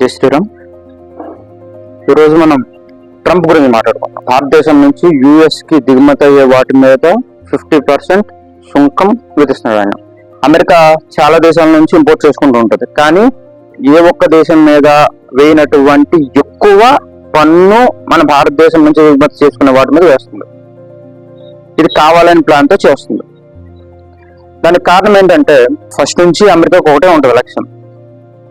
జై శ్రీరామ్. ఈరోజు మనం ట్రంప్ గురించి మాట్లాడుకుంటాం భారతదేశం నుంచి యుఎస్కి దిగుమతి అయ్యే వాటి మీద ఫిఫ్టీ పర్సెంట్ సుంకం విధిస్తున్నాడు ఆయన అమెరికా చాలా దేశాల నుంచి ఇంపోర్ట్ చేసుకుంటూ ఉంటుంది. కానీ ఏ ఒక్క దేశం మీద వేయినటువంటి ఎక్కువ పన్ను మన భారతదేశం నుంచి దిగుమతి చేసుకునే వాటి మీద వేస్తుంది. ఇది కావాలని ప్లాన్తో చేస్తుంది. దానికి కారణం ఏంటంటే ఫస్ట్ నుంచి అమెరికాకు ఒకటే ఉంటుంది లక్ష్యం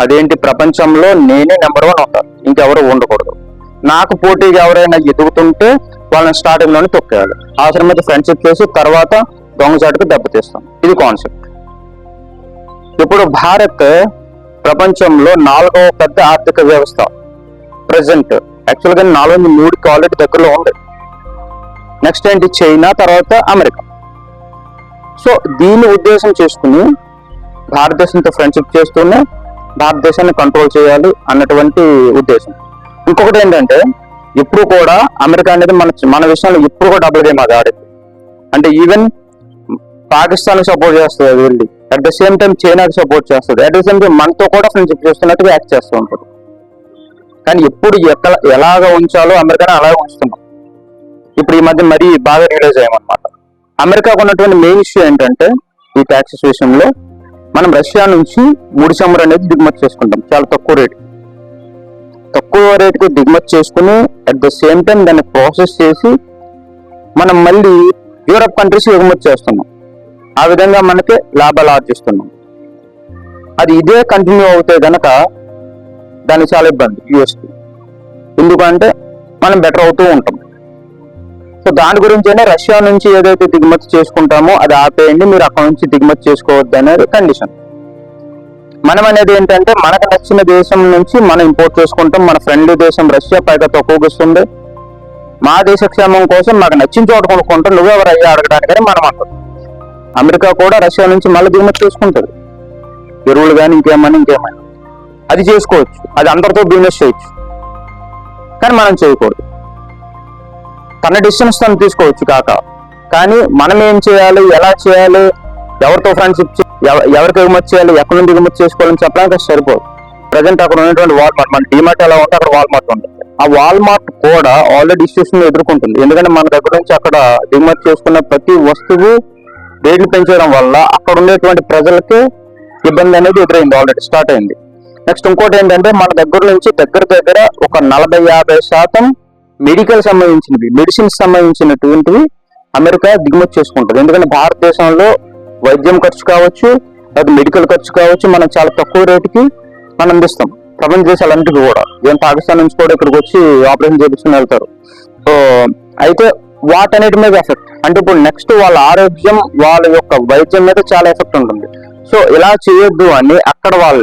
అదేంటి ప్రపంచంలో నేనే నెంబర్ వన్ ఉంటాను ఇంకెవరు ఉండకూడదు. నాకు పోటీగా ఎవరైనా ఎదుగుతుంటే వాళ్ళని స్టార్టింగ్లోనే తొక్కేయాలి. అవసరమైతే ఫ్రెండ్షిప్ చేసి తర్వాత దొంగచాటుకు దెబ్బతీస్తాం ఇది కాన్సెప్ట్ ఇప్పుడు భారత్ ప్రపంచంలో నాలుగవ పెద్ద ఆర్థిక వ్యవస్థ. ప్రెసెంట్ యాక్చువల్గా నాలుగు మూడుకి ఆల్రెడీ దగ్గరలో ఉంది. నెక్స్ట్ ఏంటి? చైనా తర్వాత అమెరికా సో దీన్ని ఉద్దేశం చేసుకుని భారతదేశంతో ఫ్రెండ్షిప్ చేస్తూనే భారతదేశాన్ని కంట్రోల్ చేయాలి అన్నటువంటి ఉద్దేశం. ఇంకొకటి ఏంటంటే ఇప్పుడు కూడా అమెరికా అనేది మన మన విషయంలో ఇప్పుడు కూడా డబుల్ గేమ్ అది ఆడింది అంటే ఈవెన్ పాకిస్తాన్ సపోర్ట్ చేస్తుంది అది వెళ్ళి. అట్ ద సేమ్ టైం చైనాకి సపోర్ట్ చేస్తుంది. అట్ ద సేమ్ టైం మనతో కూడా ఫ్రెండ్షిప్ చేస్తున్నట్టుగా యాక్ట్ చేస్తూ ఉంటుంది కానీ ఎప్పుడు ఎక్కడ ఎలాగ ఉంచాలో అమెరికాని అలాగే ఉంచుతున్నాం. ఇప్పుడు ఈ మధ్య మరీ బాగా రియలైజ్ అయ్యామన్నమాట. అమెరికాకు ఉన్నటువంటి మెయిన్ ఇష్యూ ఏంటంటే ఈ ట్యాక్సెస్ విషయంలో మనం రష్యా నుంచి ముడి చమురు అనేది దిగుమతి చేసుకుంటాం. చాలా తక్కువ రేటు తక్కువ రేటుకు దిగుమతి చేసుకుని అట్ ద సేమ్ టైం దాన్ని ప్రాసెస్ చేసి మనం మళ్ళీ యూరప్ కంట్రీస్ ఎగుమతి చేస్తున్నాం. ఆ విధంగా మనకి లాభాలు ఆర్జిస్తున్నాం అది ఇదే కంటిన్యూ అవుతే గనక దానికి చాలా ఇబ్బంది యూఎస్కి ఎందుకంటే మనం బెటర్ అవుతూ ఉంటాం. సో దాని గురించైనా రష్యా నుంచి ఏదైతే దిగుమతి చేసుకుంటామో అది ఆపేయండి మీరు అక్కడ నుంచి దిగుమతి చేసుకోవద్దు అనేది కండిషన్ మనం అనేది ఏంటంటే మనకు నచ్చిన దేశం నుంచి మనం ఇంపోర్ట్ చేసుకుంటాం మన ఫ్రెండ్లీ దేశం రష్యా పైగా తక్కువగిస్తుంది మా దేశక్షేమం కోసం మాకు నచ్చిన చోట కొనుక్కుంటాం నువ్వెవరు అయ్యా అడగడానికని మనం అంటాం. అమెరికా కూడా రష్యా నుంచి మళ్ళీ దిగుమతి చేసుకుంటుంది. ఎరువులు కానీ ఇంకేమని ఇంకేమని. అది చేసుకోవచ్చు. అది అందరితో బిజినెస్ చేయొచ్చు. కానీ మనం చేయకూడదు. తన డిసిషన్స్ తను తీసుకోవచ్చు కాక. కానీ మనం ఏం చేయాలి? ఎలా చేయాలి? ఎవరితో ఫ్రెండ్షిప్ ఎవరికి ఎగుమతి చేయాలి? ఎక్కడి నుండి ఎగుమతి చేసుకోవాలని చెప్పడానికి అది సరిపోదు. ప్రజెంట్ అక్కడ ఉన్నటువంటి వాల్మార్ట్ మన డిమార్ట్ ఎలా ఉంటే అక్కడ వాల్మార్ట్ ఉంటుంది. ఆ వాల్మార్ట్ కూడా ఆల్రెడీ ఇష్యూస్ ఎదుర్కొంటుంది. ఎందుకంటే మన దగ్గర నుంచి అక్కడ దిగుమతి చేసుకున్న ప్రతి వస్తువు రేట్లు పెంచడం వల్ల అక్కడ ఉండేటువంటి ప్రజలకి ఇబ్బంది అనేది ఎదురైంది ఆల్రెడీ స్టార్ట్ అయింది. నెక్స్ట్ ఇంకోటి ఏంటంటే మన దగ్గర నుంచి దగ్గర దగ్గర ఒక నలభై యాభై శాతం మెడికల్ సంబంధించినవి మెడిసిన్స్ సంబంధించినటువంటివి అమెరికా దిగుమతి చేసుకుంటుంది. ఎందుకంటే భారతదేశంలో వైద్యం ఖర్చు కావచ్చు అది మెడికల్ ఖర్చు కావచ్చు మనం చాలా తక్కువ రేటుకి మనం అందిస్తాం. ప్రపంచ దేశాలన్నిటికీ కూడా. ఏం పాకిస్తాన్ నుంచి కూడా ఇక్కడికి వచ్చి ఆపరేషన్ చేపించుకుని వెళ్తారు. సో అయితే వాటన్నిటి మీద ఎఫెక్ట్? అంటే ఇప్పుడు నెక్స్ట్ వాళ్ళ ఆరోగ్యం వాళ్ళ యొక్క వైద్యం మీద చాలా ఎఫెక్ట్ ఉంటుంది. సో ఇలా చేయొద్దు అని అక్కడ వాళ్ళ